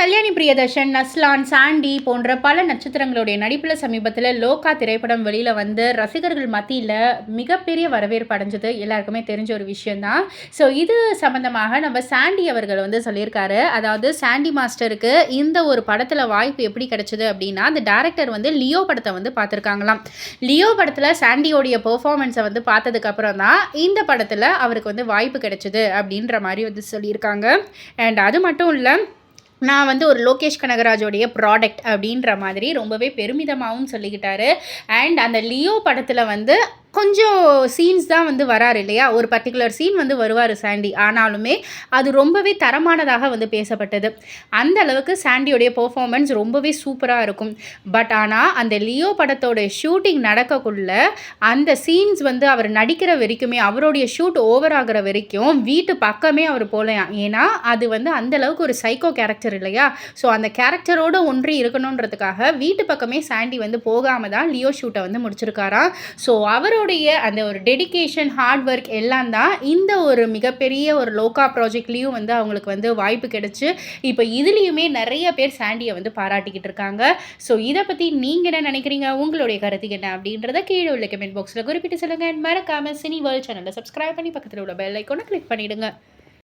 கல்யாணி பிரியதர்ஷன் நஸ்லான் சாண்டி போன்ற பல நட்சத்திரங்களுடைய நடிப்பில் சமீபத்தில் லோகா திரைப்படம் வெளியில் வந்து ரசிகர்கள் மத்தியில் மிகப்பெரிய வரவேற்பு அடைஞ்சது. எல்லாருக்குமே தெரிஞ்ச ஒரு விஷயந்தான் ஸோ இது சம்மந்தமாக நம்ம சாண்டி அவர்கள் வந்து சொல்லியிருக்காரு. அதாவது சாண்டி மாஸ்டருக்கு இந்த ஒரு படத்தில் வாய்ப்பு எப்படி கிடைச்சது அப்படின்னா அந்த டேரக்டர் வந்து லியோ படத்தை வந்து பார்த்துருக்காங்களாம். லியோ படத்தில் சாண்டியோடைய பெர்ஃபார்மன்ஸை வந்து பார்த்ததுக்கப்புறம் தான் இந்த படத்தில் அவருக்கு வந்து வாய்ப்பு கிடைச்சது அப்படின்ற மாதிரி வந்து சொல்லியிருக்காங்க. அண்ட் அது மட்டும் இல்லை நான் வந்து ஒரு லோகேஷ் கனகராஜோடைய ப்ராடக்ட் அப்படின்ற மாதிரி ரொம்பவே பெருமிதமாகவும் சொல்லிக்கிட்டாரு. அண்ட் அந்த லியோ படத்தில் வந்து கொஞ்சம் சீன்ஸ் தான் வந்து வராரு இல்லையா? ஒரு பர்டிகுலர் சீன் வந்து வருவார் சாண்டி. ஆனாலுமே அது ரொம்பவே தரமானதாக வந்து பேசப்பட்டது. அந்த அளவுக்கு சாண்டியோடைய பர்ஃபார்மன்ஸ் ரொம்பவே சூப்பராக இருக்கும். பட் ஆனால் அந்த லியோ படத்தோட ஷூட்டிங் நடக்கக்குள்ள அந்த சீன்ஸ் வந்து அவர் நடிக்கிற வரைக்குமே அவருடைய ஷூட் ஓவர் ஆகிற வரைக்கும் வீட்டு பக்கமே அவர் போகலையாம் ஏன்னா அது வந்து அந்த அளவுக்கு ஒரு சைக்கோ கேரக்டர் இல்லையா? ஸோ அந்த கேரக்டரோட ஒன்றி இருக்கணுன்றதுக்காக வீட்டு பக்கமே சாண்டி வந்து போகாமல் தான் லியோ ஷூட்டை வந்து முடிச்சிருக்காராம். ஸோ அவரோடைய அந்த ஒரு டெடிகேஷன் ஹார்ட் ஒர்க் எல்லாம் தான் இந்த ஒரு மிகப்பெரிய ஒரு லோக்கா ப்ராஜெக்ட்லேயும் வந்து அவங்களுக்கு வந்து வாய்ப்பு கிடைச்சி இப்போ இதுலேயுமே நிறைய பேர் சாண்டியை வந்து பாராட்டிக்கிட்டு இருக்காங்க. ஸோ இதை பற்றி நீங்கள் என்ன நினைக்கிறீங்க? உங்களுடைய கருத்து என்ன அப்படின்றத கீழே உள்ள கமெண்ட் பாக்ஸில் குறிப்பிட்டு சொல்லுங்கள் மறக்காமல் சினி வேர்ல்ட் சேனலை சப்ஸ்கிரைப் பண்ணி பக்கத்தில் உள்ள பெல் ஐக்கோனை கிளிக் பண்ணிவிடுங்க